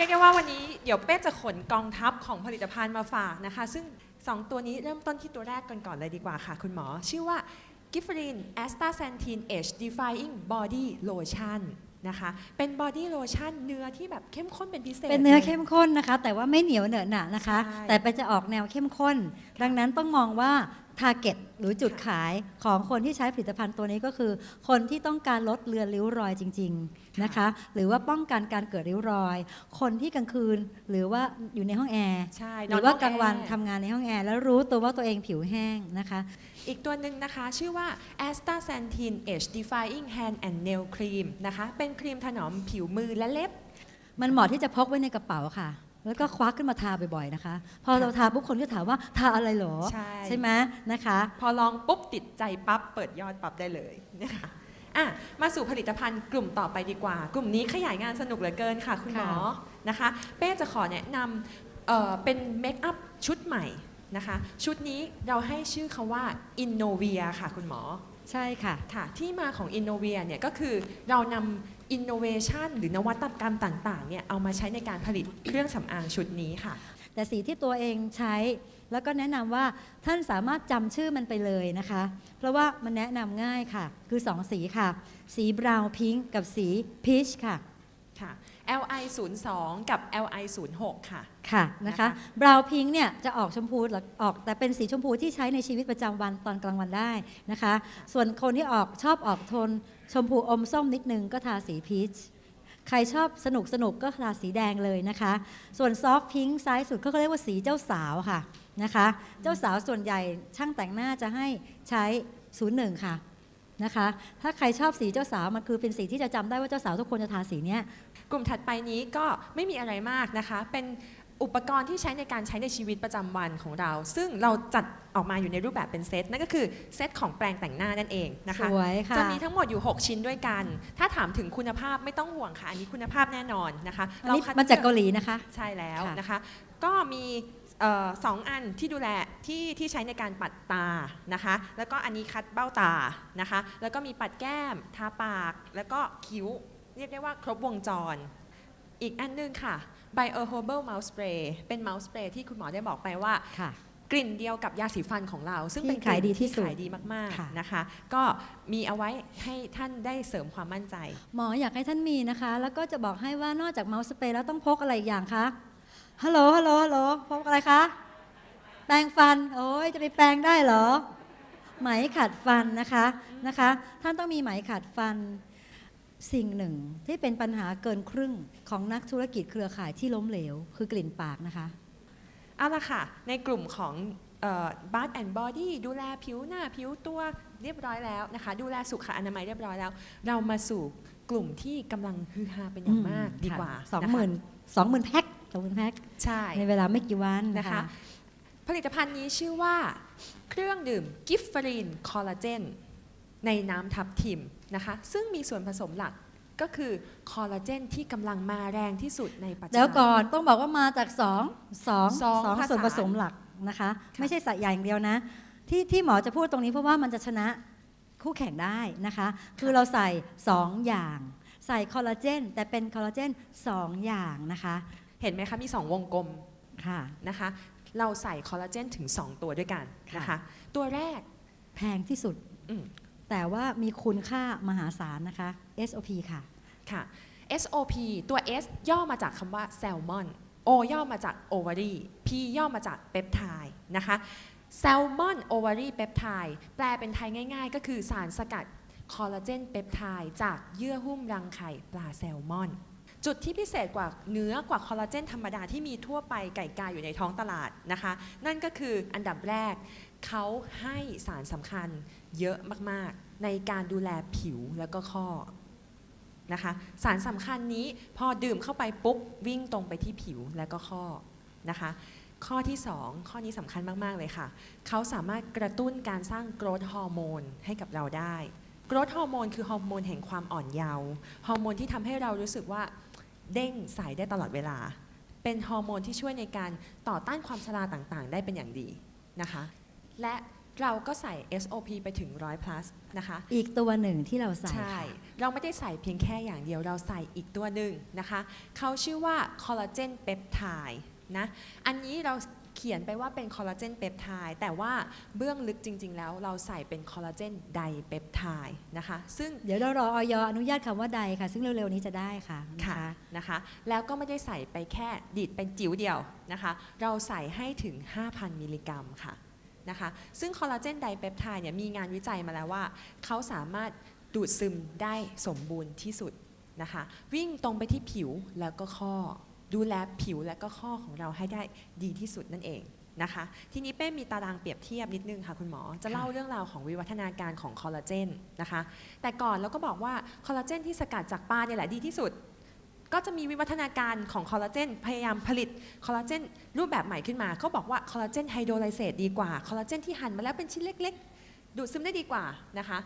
รียกได้ว่าวันนี้เดี๋ยวเป้จะขนกองทัพของผลิตภัณฑ์มาฝากนะคะ ซึ่ง 2 ตัวนี้เริ่มต้นที่ตัวแรกกันก่อนเลยดีกว่าค่ะ คุณหมอ ชื่อว่า g i f f r i n a s t a x a n t i n Age Defying Body Lotion นะคะ เป็น Body Lotion เนื้อที่แบบเข้มข้นเป็นพิเศษ เป็นเนื้อลยเข้มข้นนะคะ แต่ว่าไม่เหนียวเหนอะหนะนะคะใช่แต่เป็นจะออกแนวเข้มข้น ดังนั้นต้องมองว่า ทาร์เก็ตหรือจุดขายของคนที่ใช้ผลิตภัณฑ์ตัวนี้ก็คือ คนที่ต้องการลดเลือนริ้วรอยจริง ๆนะคะ หรือว่าป้องกันการเกิดริ้วรอย คนที่กลางคืนหรือว่าอยู่ในห้องแอร์ใช่หรือว่ากลางวันอทำงานในห้องแอร์แล้วรู้ตัวว่าตัวเองผิวแห้งนะคะ อีกตัวหนึ่งนะคะ ชื่อว่า a s t a x a n t i n Age Defying Hand and Nail Cream นะคะเป็นครีมถนอมผิวมือและเล็บ มันเหมาะที่จะพกไว้ในกระเป๋าค่ะ แล้วก็ควักขึ้นมาทาบ่อยๆนะคะ พอเราทาปุ๊บคนก็ถามว่าทาอะไรเหรอใช่ไหมนะคะ พอลองปุ๊บติดใจปั๊บเปิดยอดปั๊บได้เลยนะคะอะมาสู่ผลิตภัณฑ์กลุ่มต่อไปดีกว่า กลุ่มนี้ขยายงานสนุกเหลือเกินค่ะ คุณหมอค่ะนะคะ เป้จะขอแนะนำเอ่อเป็นเมคอัพชุดใหม่นะคะ ชุดนี้เราให้ชื่อเขาว่า Innovia ค่ะคุณหมอ ใช่ค่ะ ค่ะที่มาของ Innovia เนี่ยก็คือเรานำ Innovation หรือนวัตกรรมต่างๆเนี่ยเอามาใช้ในการผลิตเครื่องสำอางชุดนี้ค่ะ แต่สีที่ตัวเองใช้ แล้วก็แนะนำว่าท่านสามารถจำชื่อมันไปเลยนะคะ เพราะว่ามันแนะนำง่ายค่ะ คือ 2 สีค่ะ สีบราวน์พิงค์กับสีพีชค่ะค่ะ LI 0 2กับ LI 0 6ค่ะ ค่ะนะนะคะคะบราวน์พิงค์เนี่ยจะออกชมพูหรือออกแต่เป็นสีชมพูที่ใช้ในชีวิตประจำวันตอนกลางวันได้นะคะ ส่วนคนที่ออกชอบออกโทน ชมพูอมส้มนิดนึงก็ทาสีพีชใครชอบสนุกสนุกก็ทาสีแดงเลยนะคะ ส่วนซอฟต์พิงค์ซ้ายสุดเขาก็เรียกว่าสีเจ้าสาวค่ะนะคะ เจ้าสาวส่วนใหญ่ช่างแต่งหน้าจะให้ใช้ 01 ค่ะ นะคะ ถ้าใครชอบสีเจ้าสาวมันคือเป็นสีที่จะจำได้ว่าเจ้าสาวทุกคนจะทาสีเนี้ยกลุ่มถัดไปนี้ก็ไม่มีอะไรมากนะคะ เป็นอุปกรณ์ที่ใช้ในการใช้ในชีวิตประจำวันของเรา ซึ่งเราจัดออกมาอยู่ในรูปแบบเป็นเซตนั่นก็คือเซตของแปรงแต่งหน้านั่นเองนะคะสวยค่ะจะมีทั้งหมดอยู่ 6 ชิ้นด้วยกัน ถ้าถามถึงคุณภาพไม่ต้องห่วงค่ะ อันนี้คุณภาพแน่นอนนะคะอันนี้คัดมาจากลือเกาหลีนะคะ ใช่แล้วค่ะนะคะ ก็มีเอ่อ สองอันที่ดูแลที่ที่ใช้ในการปัดตานะคะ แล้วก็อันนี้คัดเบ้าตานะคะ แล้วก็มีปัดแก้ม ทาปาก แล้วก็คิ้ว เรียกได้ว่าครบวงจร อีกอันหนึงค่ะ Bio Herbal Mouth Spray เป็น Mouth Spray ที่คุณหมอได้บอกไปว่าค่ะกลิ่นเดียวกับยาสีฟันของเรา ซึ่งที่เป็นกลิ่นขายดีที่สุดขายดีมากค่ะๆนะคะ ก็มีเอาไว้ให้ท่านได้เสริมความมั่นใจ หมออยากให้ท่านมีนะคะ แล้วก็จะบอกให้ว่านอกจากเมาส์สเปรย์แล้วต้องพกอะไรอีกอย่างคะ ฮัลโหล ฮัลโหล ฮัลโหลพกอะไรคะ แปรงฟัน โอ้ยจะไปแปรงได้เหรอ ไหมขัดฟันนะคะนะคะ ท่านต้องมีไหมขัดฟัน สิ่งหนึ่งที่เป็นปัญหาเกินครึ่งของนักธุรกิจเครือข่ายที่ล้มเหลว คือกลิ่นปากนะคะ เอาละค่ะ ในกลุ่มของบัตแอนด์บอดี้ดูแลผิวหน้าผิวตัวเรียบร้อยแล้วนะคะ ดูแลสุขอนามัยเรียบร้อยแล้ว เรามาสู่กลุ่มที่กำลังฮือฮาเป็นอย่างมากดีกว่าสองนะคะหมื่นสองหมื่นแพ็ค สองหมื่นแพ็คใช่ ในเวลาไม่กี่วันนะนะคะคะ ผลิตภัณฑ์นี้ชื่อว่า เครื่องดื่มกิฟฟรีนคอลลาเจนในน้ำทับทิมนะคะ ซึ่งมีส่วนผสมหลักก็คือคอลลาเจนที่กำลังมาแรงที่สุดในปัจจุบันแล้วก่อนต้องบอกว่ามาจากสองสองสองสองผสานส่วนผสมหลักนะคะค่ะไม่ใช่สัตว์ใหญ่อย่างเดียวนะ ที่ที่หมอจะพูดตรงนี้เพราะว่ามันจะชนะคู่แข่งได้นะคะ คือเราใส่ 2 อย่าง ใส่คอลลาเจนแต่เป็นคอลลาเจน2 อย่างนะคะ เห็นไหมคะมี 2 วงกลมค่ะนะคะ เราใส่คอลลาเจนถึง 2 ตัวด้วยกันนะคะค่ะตัวแรกแพงที่สุดอืมแต่ว่ามีคุณค่ามหาศาลนะคะ SOP ค่ะค่ะ SOP ตัว S ย่อมาจากคำว่าแซลมอน O ย่อมาจาก ovary P ย่อมาจากเปปไทด์นะคะแซลมอนโอวารีเปปไทด์แปลเป็นไทยง่าย ๆ ก็คือสารสกัดคอลลาเจนเปปไทด์จากเยื่อหุ้มรังไข่ปลาแซลมอน จุดที่พิเศษกว่าเนื้อกว่าคอลลาเจนธรรมดาที่มีทั่วไปไก่กาอยู่ในท้องตลาดนะคะ นั่นก็คืออันดับแรกเขาให้สารสำคัญเยอะมากๆ ในการดูแลผิวแล้วก็ข้อนะคะสารสำคัญนี้พอดื่มเข้าไปปุ๊บวิ่งตรงไปที่ผิวและก็ข้อนะคะ ข้อที่ 2 ข้อนี้สำคัญมาก ๆ เลยค่ะ เขาสามารถกระตุ้นการสร้างโกรทฮอร์โมนให้กับเราได้ โกรทฮอร์โมนคือฮอร์โมนแห่งความอ่อนเยาว์ฮอร์โมนที่ทำให้เรารู้สึกว่า เด้งใสได้ตลอดเวลา เป็นฮอร์โมนที่ช่วยในการต่อต้านความชราต่างๆ ได้เป็นอย่างดีนะคะ และเราก็ใส่ SOP ไปถึง 100 plus นะคะ อีกตัวหนึ่งที่เราใส่ ใช่ค่ะเราไม่ได้ใส่เพียงแค่อย่างเดียว เราใส่อีกตัวหนึ่งนะคะ เขาชื่อว่าคอลลาเจนเปปไทด์นะ อันนี้เรา เขียนไปว่าเป็นคอลลาเจนเปปไทด์แต่ว่าเบื้องลึกจริง ๆ แล้วเราใส่เป็นคอลลาเจนไดเปปไทด์นะคะ ซึ่งเดี๋ยวเรารอออยอนุญาตคำว่าใดค่ะ ซึ่งเร็ว ๆ นี้จะได้ค่ะนค่ะนะคะ แล้วก็ไม่ได้ใส่ไปแค่ดีดเป็นจิ๋วเดียวนะคะ เราใส่ให้ถึง 5,000 มิลลิกรัมค่ะนะคะ ซึ่งคอลลาเจนไดเปปไทด์เนี่ยมีงานวิจัยมาแล้วว่า เขาสามารถดูดซึมได้สมบูรณ์ที่สุดนะคะ วิ่งตรงไปที่ผิวแล้วก็ข้อ ดูแลผิวและก็ข้อของเราให้ได้ดีที่สุดนั่นเองนะคะ ทีนี้เป้มีตารางเปรียบเทียบนิดนึงค่ะคุณหมอ จะเล่าเรื่องราวของวิวัฒนาการของคอลลาเจนนะคะ แต่ก่อนเราก็บอกว่าคอลลาเจนที่สกัดจากปลาเนี่ยแหละดีที่สุด ก็จะมีวิวัฒนาการของคอลลาเจนพยายามผลิตคอลลาเจนรูปแบบใหม่ขึ้นมาเขาบอกว่าคอลลาเจนไฮโดรไลเซตดีกว่า คอลลาเจนที่หั่นมาแล้วเป็นชิ้นเล็ก ๆ ดูดซึมได้ดีกว่านะคะ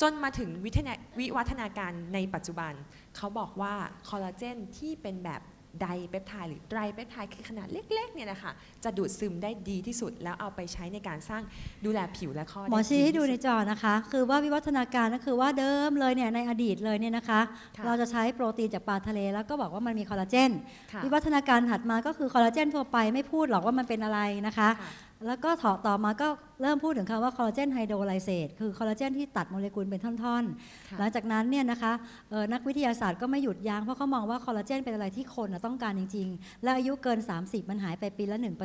จนมาถึงวิทยาวิวัฒนาการในปัจจุบัน เขาบอกว่าคอลลาเจนที่เป็นแบบ ไดเปปไทด์หรือไตรเปปไทด์คือขนาดเล็กๆเนี่ยนะคะจะดูดซึมได้ดีที่สุด แล้วเอาไปใช้ในการสร้างดูแลผิวและข้อหมอไชี้ให้ดูในที่สุจอนะคะ คือว่าวิวัฒนาการก็คือว่าเดิมเลยเนี่ยในอดีตเลยเนี่ยนะคะค่ะเราจะใช้โปรตีนจากปลาทะเลแล้วก็บอกว่ามันมีคอลลาเจนค่ะวิวัฒนาการถัดมาก็คือคอลลาเจนทั่วไปไม่พูดหรอกว่ามันเป็นอะไรนะคะค่ะแล้วก็ต่อต่อมาก็ เริ่มพูดถึงคำว่าคอลลาเจนไฮโดรไลเซตคือคอลลาเจนที่ตัดโมเลกุลเป็นท่อนค่ะๆหลังจากนั้นเนี่ยนะคะเอ่อนักวิทยาศาสตร์ก็ไม่หยุดยั้งเพราะเขามองว่าคอลลาเจนเป็นอะไรที่คนน่ะต้องการจริง ๆ และอายุเกิน 30 มันหายไปปีละ 1%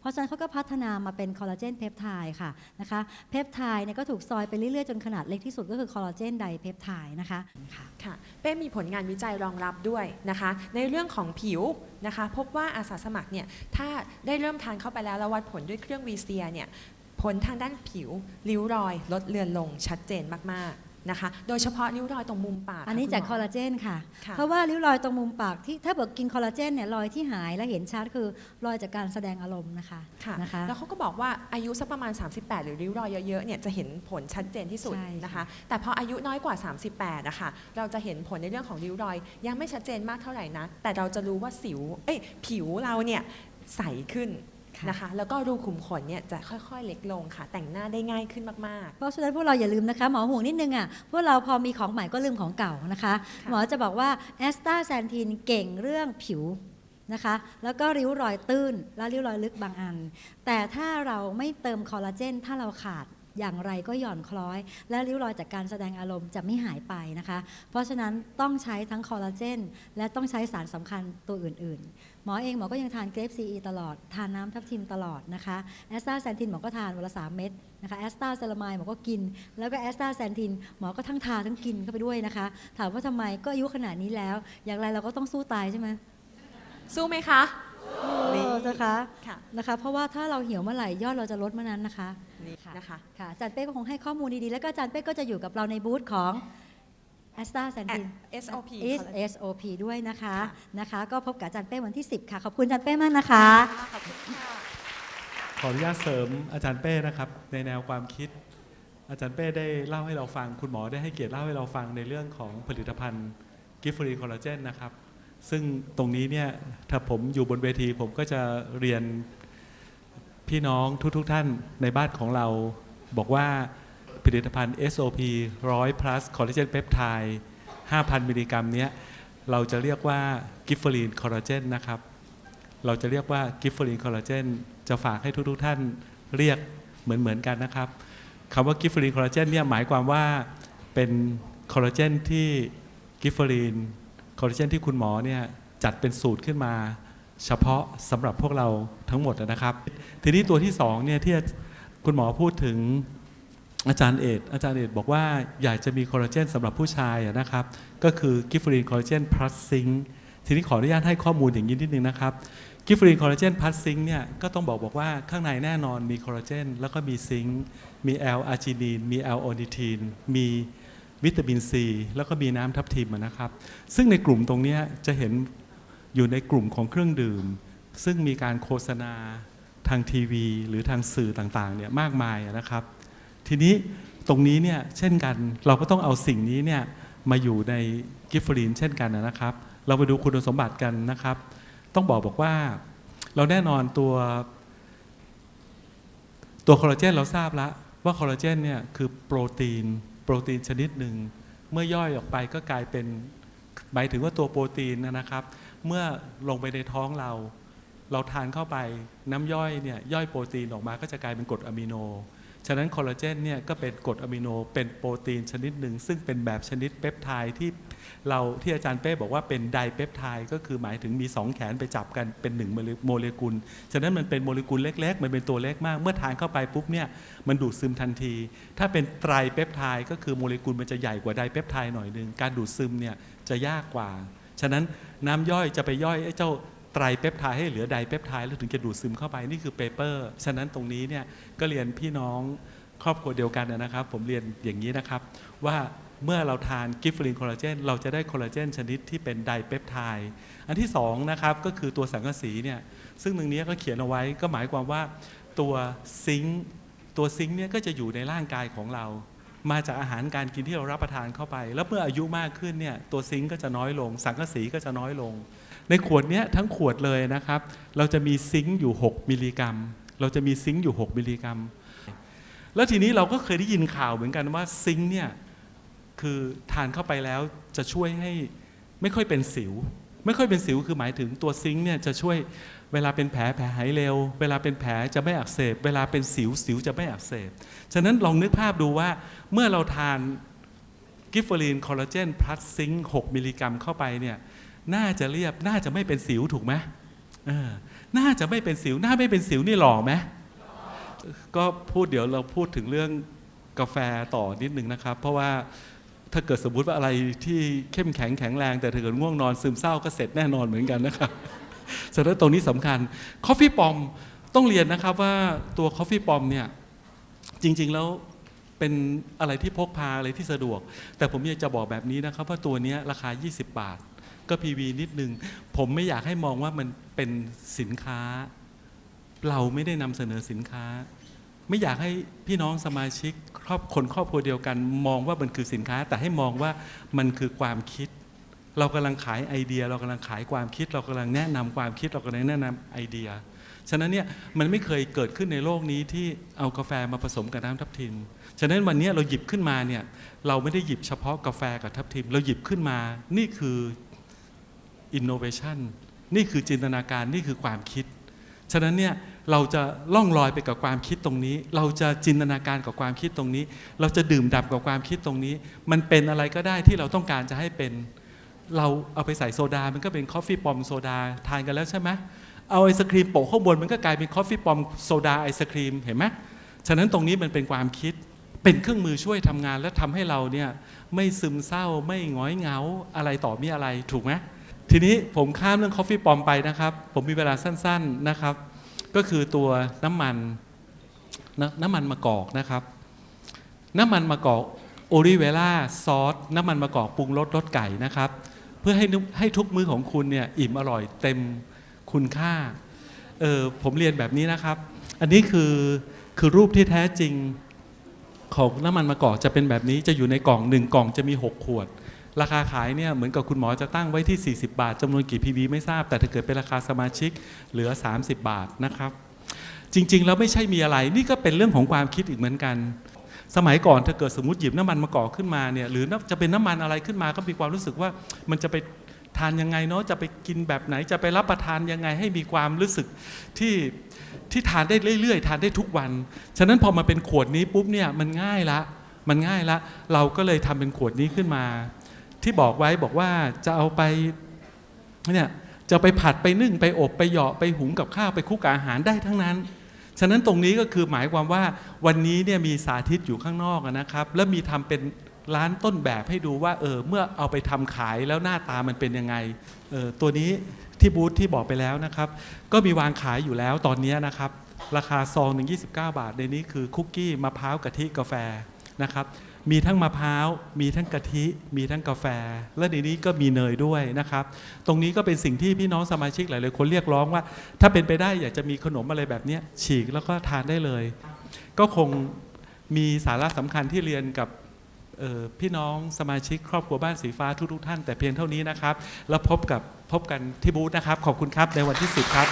เพราะฉะนั้นเขาก็พัฒนามาเป็นคอลลาเจนเพปไทด์ค่ะนะคะเพปไทด์เนี่ยก็ถูกซอยไปเรื่อยๆ จนขนาดเล็กที่สุดก็คือคอลลาเจนไดเพปไทด์นะคะค่ะค่ะเป้มีผลงานวิจัยรองรับด้วยนะคะ ในเรื่องของผิวนะคะ พบว่าอาสาสมัครเนี่ยถ้าได้เริ่มทานเข้าไปแล้วแล้ววัดผลด้วยเครื่องวีเซียเนี่ย ผลทางด้านผิวริ้วรอย ลดเลือนลงชัดเจนมากๆนะคะ โดยเฉพาะริ้วรอยตรงมุมปากอันนี้ะจากณหคอลลาเจนค่ะค่ะ เพราะว่าริ้วรอยตรงมุมปากที่ถ้าเกิดกินคอลลาเจนเนี่ยรอยที่หายและเห็นชัดคือรอยจากการแสดงอารมณ์นะคะค่ะนะคะ แล้วเขาก็บอกว่าอายุสักประมาณ 38 หรือริ้วรอยเยอะๆเนี่ยจะเห็นผลชัดเจนที่สุดใช่ค่ะนะคะ แต่พออายุน้อยกว่า 38นะคะเราจะเห็นผลในเรื่องของริ้วรอย ยังไม่ชัดเจนมากเท่าไหร่นะแต่เราจะรู้ว่าสิวเอ้ยผิวเราเนี่ยใสขึ้นค่ะ นะคะ แล้วก็รูขุมขนเนี่ยจะค่อยๆ เล็กลงค่ะ แต่งหน้าได้ง่ายขึ้นมากเพราะฉะนั้นพวกเราอย่าลืมนะคะหมอห่วงนิดนึงอะพวกเราพอมีของใหม่ก็ลืมของเก่านะคะค่ะหมอจะบอกว่าแอสตาแซนทินเก่งเรื่องผิวนะคะ แล้วก็ริ้วรอยตื้นและริ้วรอยลึกบางอัน แต่ถ้าเราไม่เติมคอลลาเจนถ้าเราขาดอย่างไรก็หย่อนคล้อย และริ้วรอยจากการแสดงอารมณ์จะไม่หายไปนะคะ เพราะฉะนั้นต้องใช้ทั้งคอลลาเจนและต้องใช้สารสำคัญตัวอื่น ๆ หมอเองหมอก็ยังทานเกรฟซีตลอด ทานน้ำทับทิมตลอดนะคะแอสตาแซนทินหมอก็ทานวันละสามเม็ดนะคะแอสตาเซลามายหมอก็กิน แล้วก็แอสตาแซนทินหมอก็ทั้งทาทั้งกินเข้าไปด้วยนะคะ ถามว่าทำไมก็อายุขนาดนี้แล้ว อย่างไรเราก็ต้องสู้ตายใช่ไหมๆสู้ไหมคะนี่เออนะคะค่ะนะคะ เพราะว่าถ้าเราเหี่ยวเมื่อไหร่ยอดเราจะลดเมื่อนั้นนะคะนี่ค่ะนะคะค่ะอาจารย์เป้ก็คงให้ข้อมูลดีๆ แล้วก็อาจารย์เป้ก็จะอยู่กับเราในบูธของ แอสตาแซนทิน SOP SOP ด้วยนะคะค่ะนะคะ ก็พบกับอาจารย์เป้วันที่ 10 ค่ะ ขอบคุณอาจารย์เป้มากนะคะขอบคุณค่ะขออนุญาตเสริมอาจารย์เป้นะครับ ในแนวความคิด อาจารย์เป้ได้เล่าให้เราฟัง คุณหมอได้ให้เกียรติเล่าให้เราฟังในเรื่องของผลิตภัณฑ์กิฟฟรีคอลลาเจนนะครับ ซึ่งตรงนี้เนี่ยถ้าผมอยู่บนเวทีผมก็จะเรียนพี่น้องทุกๆทท่านในบ้านของเราบอกว่า ผลิตภัณฑ์ SOP 100 plus คอลลาเจนเปปไทด์5,000 มิลลิกรัมเนี้ยเราจะเรียกว่ากิฟเฟอรีนคอลลาเจนนะครับ เราจะเรียกว่ากิฟเฟ r รีนคอลลาเจนจะฝากให้ทุกๆท่านเรียกเหมือนๆกันนะครับคำว่ากิฟเฟ r รีนคอลลาเจนเนี่ยหมายความว่าเป็นคอลลาเจนที่กิฟเฟ r รีนคอลลาเจนที่คุณหมอเนี่ยจัดเป็นสูตรขึ้นมา เฉพาะสำหรับพวกเราทั้งหมดนะครับ ทีนี้ตัวที่สองเนี่ยที่คุณหมอพูดถึง อาจารย์เอดอาจารย์เอดบอกว่าอยากจะมีคอลลาเจนสำหรับผู้ชายนะครับ ก็คือกิฟฟรีนคอลลาเจนพลัสซิงทีนี้ขออนุญาตให้ข้อมูลอย่างนี้นิดนึงนะครับกิฟฟรีนคอลลาเจนพลัสซิงค์เนี่ยก็ต้องบอกบอกว่าข้างในแน่นอนมีคอลลาเจนแล้วก็มีซิงค์มีแอลอาร์จินีนมีแอลโอนิทีนมีวิตามินซีแล้วก็มีน้ำทับทิมนะครับ ซึ่งในกลุ่มตรงนี้จะเห็นอยู่ในกลุ่มของเครื่องดื่ม ซึ่งมีการโฆษณาทางทีวี หรือทางสื่อต่างๆเนี่ยมากมายนะครับ ทีนี้ตรงนี้เนี่ยเช่นกันเราก็ต้องเอาสิ่งนี้เนี่ยมาอยู่ในกิฟฟรีนเช่นกันนะครับ เราไปดูคุณสมบัติกันนะครับ ต้องบอกบอกว่า เราแน่นอนตัว ตัวคอลลาเจนเราทราบแล้วว่าคอลลาเจนเนี่ยคือโปรตีน โปรตีนชนิดหนึ่ง เมื่อย่อยออกไปก็กลายเป็นหมายถึงว่าตัวโปรตีนนะครับ เมื่อลงไปในท้องเรา เราทานเข้าไปน้ำย่อยเนี่ยย่อยโปรตีนออกมาก็จะกลายเป็นกรดอะมิโน ฉะนั้นคอลลาเจนเนี่ยก็เป็นกรดอะมิโนเป็นโปรตีนชนิดหนึ่ง ซึ่งเป็นแบบชนิดเปปไทด์ที่เราที่อาจารย์เป้บอกว่าเป็นไดเปปไทด์ก็คือหมายถึงมี 2 แขนไปจับกันเป็น1โมเลกุล ฉะนั้นมันเป็นโมเลกุลเล็ก ๆ มันเป็นตัวเล็กมาก เมื่อทานเข้าไปปุ๊บเนี่ยมันดูดซึมทันที ถ้าเป็นไตรเปปไทด์ก็คือโมเลกุลมันจะใหญ่กว่าไดเปปไทด์หน่อยหนึงการดูดซึมเนี่ยจะยากกว่า ฉะนั้นน้ำย่อยจะไปย่อยไอ้เจ้า ไตรเปปไทด์ให้เหลือไดเปปไทด์แล้วถึงจะดูดซึมเข้าไปนี่คือเปเปอร์ฉะนั้นตรงนี้เนี่ยก็เรียนพี่น้องครอบครัวเดียวกันนะครับ ผมเรียนอย่างนี้นะครับ ว่าเมื่อเราทานกิฟฟลินคอลลาเจนเราจะได้คอลลาเจนชนิดที่เป็นไดเปปไทด์อันที่สองนะครับก็คือตัวสังกะสีเนี่ยซึ่งตรงนี้ก็เขียนเอาไว้ก็หมายความว่าตัวซิงค์ตัวซิงค์เนี่ยก็จะอยู่ในร่างกายของเรา มาจากอาหารการกินที่เรารับประทานเข้าไป แล้วเมื่ออายุมากขึ้นเนี่ยตัวซิงค์ก็จะน้อยลง สังกะสีก็จะน้อยลง ในขวดเนี้ยทั้งขวดเลยนะครับ เราจะมีซิงค์อยู่ 6 มิลลิกรัม เราจะมีซิงค์อยู่ 6 มิลลิกรัม แล้วทีนี้เราก็เคยได้ยินข่าวเหมือนกันว่าซิงค์เนี่ยคือทานเข้าไปแล้วจะช่วยให้ไม่ค่อยเป็นสิว ไม่ค่อยเป็นสิวคือหมายถึงตัวซิงค์เนี่ยจะช่วยเวลาเป็นแผลแผลหายเร็ว เวลาเป็นแผลจะไม่อักเสบ เวลาเป็นสิวสิวจะไม่อักเสบ ฉะนั้นลองนึกภาพดูว่าเมื่อเราทานกิฟเฟอรีนคอลลาเจนพลัสซิงค์6มิลลิกรัมเข้าไปเนี่ย น่าจะเรียบน่าจะไม่เป็นสิวถูกไหมเออน่าจะไม่เป็นสิวน่าไม่เป็นสิวนี่หล่อไหมก็พูดเดี๋ยวเราพูดถึงเรื่องกาแฟต่อนิดนึงนะครับ เพราะว่าถ้าเกิดสมมติว่าอะไรที่เข้มแข็งแข็งแรง แต่ถ้าเกิดง่วงนอนซึมเศร้าก็เสร็จแน่นอนเหมือนกันนะครับฉะนั้นตรงนี้สำคัญคอฟฟี่ปอมต้องเรียนนะครับว่าตัวคอฟฟี่ปอมเนี่ยจริง ๆแล้วเป็นอะไรที่พกพาอะไรที่สะดวก แต่ผมอยากจะบอกแบบนี้นะครับว่าตัวนี้ราคา 20 บาท ก็ PV นิดนึง ผมไม่อยากให้มองว่ามันเป็นสินค้า เราไม่ได้นำเสนอสินค้า ไม่อยากให้พี่น้องสมาชิก ครอบคนครอบครัวเดียวกัน มองว่ามันคือสินค้า แต่ให้มองว่ามันคือความคิด เรากำลังขายไอเดีย เรากำลังขายความคิด เรากำลังแนะนำความคิด เรากำลังแนะนำไอเดียฉะนั้นเนี่ยมันไม่เคยเกิดขึ้นในโลกนี้ที่เอากาแฟมาผสมกับน้ำทับทิม ฉะนั้นวันนี้เราหยิบขึ้นมาเนี่ยเราไม่ได้หยิบเฉพาะกาแฟกับทับทิม เราหยิบขึ้นมา นี่คือ innovation นี่คือจินตนาการนี่คือความคิด ฉะนั้นเนี่ยเราจะล่องลอยไปกับความคิดตรงนี้ เราจะจินตนาการกับความคิดตรงนี้ เราจะดื่มด่ำกับความคิดตรงนี้ มันเป็นอะไรก็ได้ที่เราต้องการจะให้เป็น เราเอาไปใส่โซดา มันก็เป็นคอฟฟี่ปอมโซดาทานกันแล้วใช่ไหมเอาไอศครีมโปะข้างบนมันก็กลายเป็นคอฟฟี่ปอมโซดาไอศครีมเห็นไหมฉะนั้นตรงนี้มันเป็นความคิด เป็นเครื่องมือช่วยทำงานและทำให้เราเนี่ยไม่ซึมเศร้าไม่หงอยเหงาอะไรต่อมีอะไรถูกไหม ทีนี้ผมข้ามเรื่องคอฟฟี่ปอมไปนะครับ ผมมีเวลาสั้น ๆนะครับ ก็คือตัวน้ำมันนน้ำมันมะกอกนะครับ น้ำมันมะกอกโอลิเวล่าซอสน้ำมันมะกอกปรุงรสรสไก่นะครับ เพื่อให้ให้ทุกมื้อของคุณเนี่ยอิ่มอร่อยเต็มคุณค่าเออผมเรียนแบบนี้นะครับ อันนี้คือคือรูปที่แท้จริงของน้ำมันมะกอกจะเป็นแบบนี้จะอยู่ในกล่องหนึ่งกล่องจะมี 6 ขวด ราคาขายเนี่ยเหมือนกับคุณหมอจะตั้งไว้ที่ 40 บาทจำนวนกี่ PV ไม่ทราบ แต่ถ้าเกิดเป็นราคาสมาชิกเหลือ 30 บาทนะครับ จริง ๆ แล้วไม่ใช่มีอะไร นี่ก็เป็นเรื่องของความคิดอีกเหมือนกัน สมัยก่อนถ้าเกิดสมมติหยิบน้ำมันมะกอกขึ้นมาเนี่ยหรือจะเป็นน้ำมันอะไรขึ้นมาก็มีความรู้สึกว่ามันจะไปทานยังไงเนาะจะไปกินแบบไหนจะไปรับประทานยังไงให้มีความรู้สึกที่ที่ทานได้เรื่อยๆ ทานได้ทุกวัน ฉะนั้นพอมาเป็นขวดนี้ปุ๊บเนี่ยมันง่ายละ มันง่ายละ เราก็เลยทำเป็นขวดนี้ขึ้นมา ที่บอกไว้บอกว่าจะเอาไปเนี่ยจะไปผัดไปนึ่งไปอบไปเหยาะไปหุงกับข้าวไปคุกอาหารได้ทั้งนั้น ฉะนั้นตรงนี้ก็คือหมายความว่าวันนี้เนี่ยมีสาธิตอยู่ข้างนอกนะครับ แล้วมีทำเป็นร้านต้นแบบให้ดูว่าเออเมื่อเอาไปทำขายแล้วหน้าตามันเป็นยังไงเออตัวนี้ที่บูธที่บอกไปแล้วนะครับ ก็มีวางขายอยู่แล้วตอนนี้นะครับ ราคาซองหนึ่ง29 บาท ในนี้คือคุกกี้มะพร้าวกะทิกาแฟนะครับ มีทั้งมะพร้าว มีทั้งกะทิ มีทั้งกาแฟ และในนี้ก็มีเนยด้วยนะครับ ตรงนี้ก็เป็นสิ่งที่พี่น้องสมาชิกหลายๆคนเรียกร้องว่า ถ้าเป็นไปได้อยากจะมีขนมอะไรแบบนี้ฉีกแล้วก็ทานได้เลย ก็คงมีสาระสำคัญที่เรียนกับออพี่น้องสมาชิกครอบครัวบ้านสีฟ้าทุกๆท่านแต่เพียงเท่านี้นะครับ แล้วพบกับพบกันที่บูธนะครับ ขอบคุณครับในวันที่ 10 ครับ